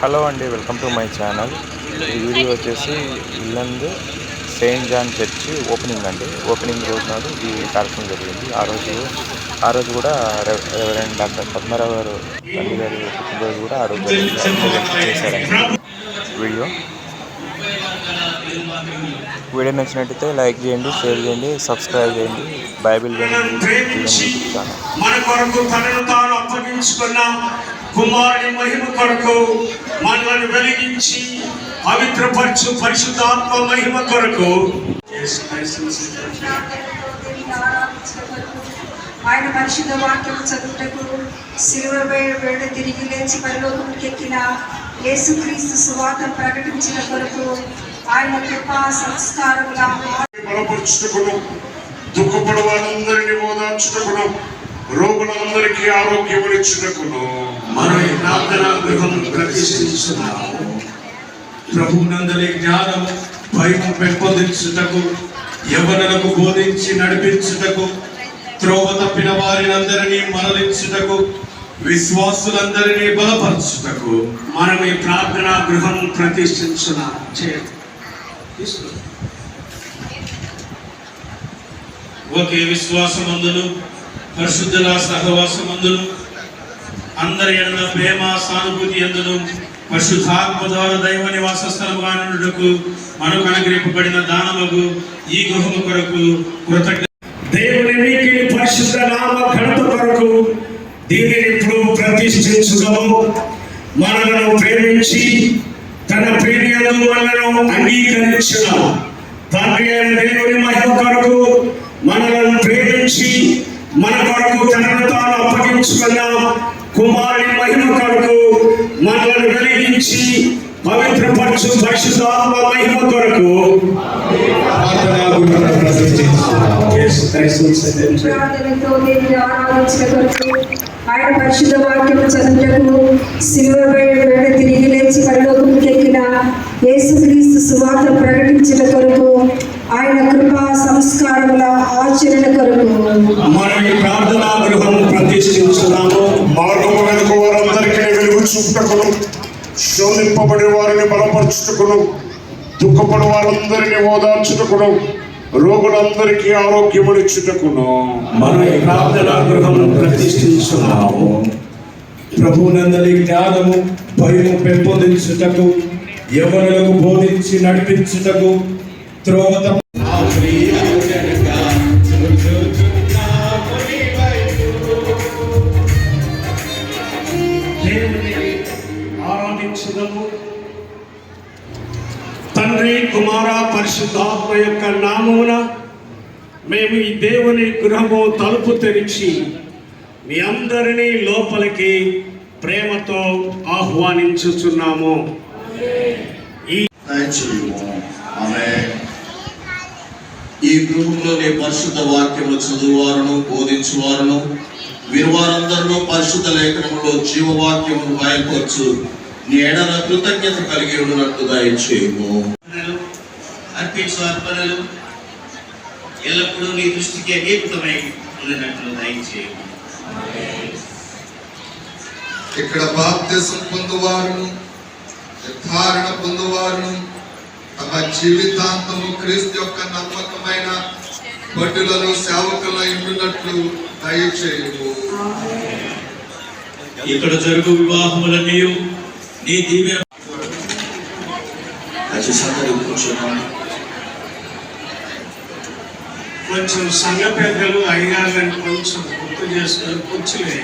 Hello అండి welcome to my channel. ఈ video వచ్చేసి Yellandu saint John church opening అండి. ఓపెనింగ్ రోజు నాడు ఈ కార్యక్రమం జరిగింది. ఆ రోజు ఆ రోజు కూడా రెవరెండ్ డాక్టర్ పద్మరావు గారు తల్లి గారి పుట్టినరోజు కూడా ఆ రోజు చేశారండి. వీడియో. వీడియో నచ్చినట్టయితే లైక్ చేయండి షేర్ చేయండి సబ్స్క్రైబ్ చేయండి. బైబిల్ మన కొరకు తనను తాను అప్పగించుకున్న కుమారుని మహిమ కొరకు మనలను వెలిగించి పవిత్రపరచు పరిశుద్ధాత్మ మహిమ కొరకు ఆయన పరిశుద్ధ వాక్యం చదువుటకు సిలువపై వేడ తిరిగి లేచి పరలోకంకి ఎక్కిన యేసుక్రీస్తు సువాత ప్రకటించిన కొరకు ఆయన కృపా సంస్కారముల బలపరుచుటకును దుఃఖపడు వారందరినీ ఓదార్చుటకును రోగులందరికీ ఆరోగ్యం ఇచ్చుటకును మన ప్రార్థన గృహం ప్రతిష్ఠించున్నాము ప్రభునందలి జ్ఞానము భయము పెంపొందించుటకు యవనలకు బోధించి నడిపించుటకు త్రోవ తప్పిన వారినందరినీ మరలించుటకు విశ్వాసులందరినీ బలపరచుటకు మనం ఈ ప్రార్థనా గృహం ప్రతిష్ఠించున్నాం చేయాలి తీసుకో. ఒకే విశ్వాసమందును పరిశుద్ధుల సహవాసమందును అందరి ఎడల ప్రేమ సానుభూతి ఎందును పరిశుద్ధాత్మ ద్వారా దైవ నివాస స్థలముగా నుండుటకు మనకు అనుగ్రహింపబడిన దానముకు ఈ గృహము కొరకు కృతజ్ఞ దేవుని వీకిని పరిశుద్ధ నామ ఘనత కొరకు దీనిని ఇప్పుడు ప్రతిష్ఠించుదాము మనలను ప్రేమించి తన ప్రేమియను మనలను అంగీకరించిన. తండ్రి అయిన దేవుని మహిమ కొరకు మనలను ప్రేమించి మన కొరకు తనను తాను అప్పగించుకున్న కుమారుని మహిమ కొరకు మనలను వెలిగించి పవిత్రపరచు పరిశుద్ధాత్మ మహిమ కొరకు కొరకు ఆయన పరిశుద్ధ వాక్యం చదువుటకు సిలువపై వేడ తిరిగి లేచి పరలోకంకి ఎక్కిన సువాత ప్రకటించిన కొరకు ఆయన కృపా సంస్కారముల ఆచరణ కొరకు. మనం ఈ ప్రార్థనా గృహం ప్రతిష్ఠించున్నాము మార్గము వెనుక వారందరికీ వెలుగు చూపుటకును శోధింపబడి వారిని బలపరచుటకును దుఃఖపడి వారందరినీ ఓదార్చుటకును రోగులందరికీ ఆరోగ్యమునిచ్చుటకును. మనం ఈ ప్రార్థనా గృహం ప్రతిష్ఠించున్నాము. ప్రభునందలి జ్ఞానము భయము పెంపొందించుటకు యవనులకు బోధించి నడిపించుటకు త్రోవ తప్ప- తండ్రి కుమార పరిశుద్ధాత్మ యొక్క నామమున మేము ఈ దేవుని గృహము తలుపు తెరిచి మీ అందరినీ లోపలికి ప్రేమతో ఆహ్వానించుచున్నాము. ఈ ఆమె నీ పరిశుద్ధ వాక్యము చదువువారును బోధించువారును మీరు వారందరిలో పరిశుద్ధ లేఖనంలో జీవవాక్యమును బయలుపరచు నీ ఎడల కృతజ్ఞత కలిగి ఉన్నట్టు దయచేయము అర్పించు అర్పణలు ఎల్లప్పుడూ నీ దృష్టికి అగేపుతమై ఉన్నట్లు దయచేయము ఇక్కడ బాప్తిసం పొందువారును. నిర్ధారణ పొందువారును తమ జీవితాంతము క్రీస్తు యొక్క నమ్మకమైన బడ్డులలో సేవకుల ఉండునట్లు దయచేయము. ఇక్కడ జరుగు వివాహములన్నీ నీ దీవెన కొంచెం సంఘ పెద్దలు అయ్యాలని కొంచెం గుర్తు చేసుకొని కూర్చులే